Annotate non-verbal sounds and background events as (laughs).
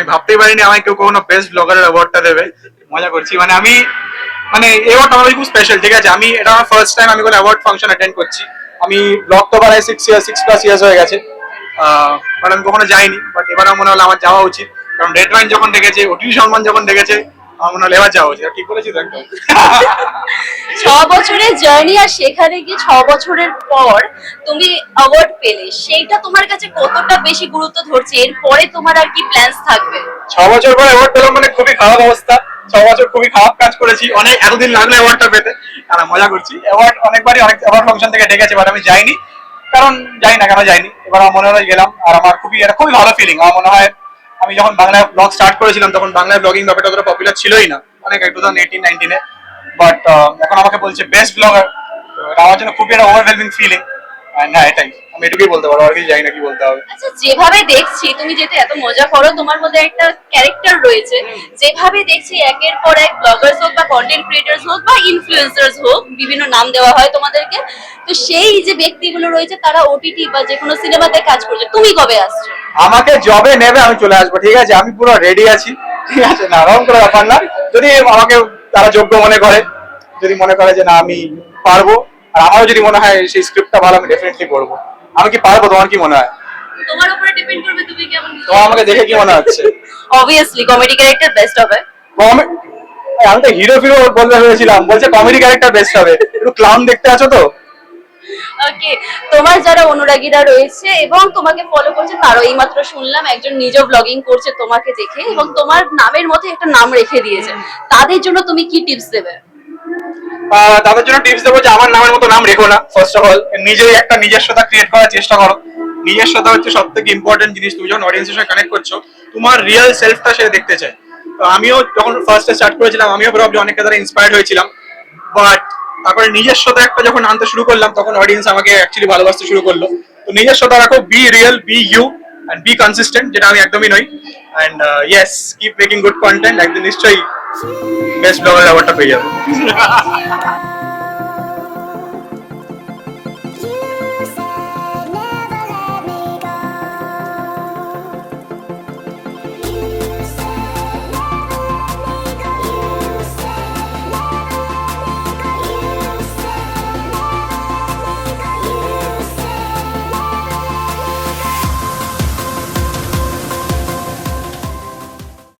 আমি ভাবতেই পারিনি আমাকে কেউ কখনো বেস্ট ব্লগারের অ্যাওয়ার্ডটা দেবে। মজা করছি। মানে আমি মানে এই অ্যাওয়ার্ডটা আমার খুব স্পেশাল ঠিক আছে? আমি, এটা আমার ফার্স্ট টাইম আমি কোনো অ্যাওয়ার্ড ফাংশন অ্যাটেন্ড করছি। আমি ব্লগ তো বানাই six year six plus years হয়ে গেছে। বাট আমি কখনো যাইনি। বাট এবার আমার মনে হলো আমার যাওয়া উচিত। কারণ রেড ওয়াইন যখন দেখেছে ওটি সম্মান যখন দেখেছে আমার মনে হলো এবার যাওয়া উচিত। ঠিক বলেছি তো একদম বছরের জার্নি আর সেখানে গিয়ে ছ বছরের পর তুমি অ্যাওয়ার্ড পেলে, সেইটা তোমার কাছে কতটা বেশি গুরুত্ব ধরছে? এরপরে তোমার আর কি প্ল্যানস থাকবে? ছ বছর পর অ্যাওয়ার্ড পেলাম মানে খুবই খারাপ অবস্থা। ছ বছর খুবই খারাপ কাজ করেছি, অনেক এতদিন লাগল অ্যাওয়ার্ডটা পেতে। আর মজা করছি। অ্যাওয়ার্ড অনেকবারই অনেক অ্যাওয়ার্ড ফাংশন থেকে ডেকেছে বাট আমি যাইনি। কারণ জানি না কেন যাইনি। এবার আমার মনে হয় গেলাম, আর আমার খুবই, এটা খুবই ভালো ফিলিং আমার মনে হয়, আমি যখন বাংলায় ব্লগ স্টার্ট করেছিলাম, তখন বাংলায় ব্লগিং ব্যাপারটা অতটা পপুলার ছিলই না। অনেক টু থাউজেন্ড এইটিন নাইনটিনে বাট এখন আমাকে বলছে বেস্ট ব্লগার আমার জন্য খুবই একটা ওভারওয়েলমিং ফিলিং হ্যাঁ এটাই। আমি এটুকুই বলতে পারব আর কিছু জানি না কি বলতে হবে। আচ্ছা যেভাবে দেখছি তুমি যেহেতু এত মজা করো তোমার মধ্যে একটা ক্যারেক্টার রয়েছে। যেভাবে দেখছি একের পর এক ব্লগার্স হোক বা কন্টেন্ট ক্রিয়েটার্স হোক বা ইনফ্লুয়েন্সার্স হোক বিভিন্ন নাম দেওয়া হয় তোমাদেরকে তো সেই যে ব্যক্তিগুলো রয়েছে তারা ওটিটি বা যে কোনো সিনেমাতে কাজ করছে। তুমি কবে আসছো? আমাকে জবে নেবে আমি চলে আসব ঠিক আছে? আমি পুরো রেডি আছি। ঠিক আছে না ওরকম কোনো ব্যাপার না। যদি আমাকে তারা যোগ্য মনে করে। যদি মনে করে যে না আমি পারব আর আমারও যদি মনে হয় সেই স্ক্রিপ্টটা ভালো আমি ডেফিনেটলি করব। আমি কি পারব? তোমার কি মনে হয়? তোমার উপরে ডিপেন্ড করবে তুমি কেমন তোমার আমাকে দেখে কি মনে হচ্ছে? অবভিয়াসলি কমেডি ক্যারেক্টার বেস্ট হবে। আমি তো হিরো ফিরো বলতে ভেবেছিলাম। বলছে কমেডি ক্যারেক্টার বেস্ট হবে। একটু ক্লাউন দেখতে আছো তো? ওকে তোমার যারা অনুরাগীরা রয়েছে এবং তোমাকে ফলো করছে তারও এইমাত্র শুনলাম, একজন নিজেও ব্লগিং করছে তোমাকে দেখে এবং তোমার নামের মধ্যে একটা নাম রেখে দিয়েছে। তাদের জন্য তুমি কি টিপস দেবে? তাদের জন্য টিপস দেবো যে আমার নামের মতো নাম রেখো না ফার্স্ট অফ অল নিজেই একটা নিজস্বতা ক্রিয়েট করার চেষ্টা করো। নিজস্বতা হচ্ছে সব থেকে ইম্পর্টেন্ট জিনিস, তুমি যখন অডিয়েন্সের সঙ্গে কানেক্ট করছ, তোমার রিয়েল সেলফটা সে দেখতে চায়। তো আমিও যখন ফার্স্টে স্টার্ট করেছিলাম, আমিও প্রবলি অনেকের দ্বারা ইন্সপায়ার্ড হয়েছিলাম বাট তারপরে নিজস্বতা একটা যখন আনতে শুরু করলাম, তখন অডিয়েন্স আমাকে অ্যাকচুয়ালি ভালোবাসতে শুরু করল। তো নিজস্বতা রাখো be real be you and be consistent যেটা আমি একদমই নই। And yes keep making good content একদম নিশ্চয়ই বেস্ট ব্লগার অ্যাওয়ার্ডটা পেয়ে যাব। (laughs)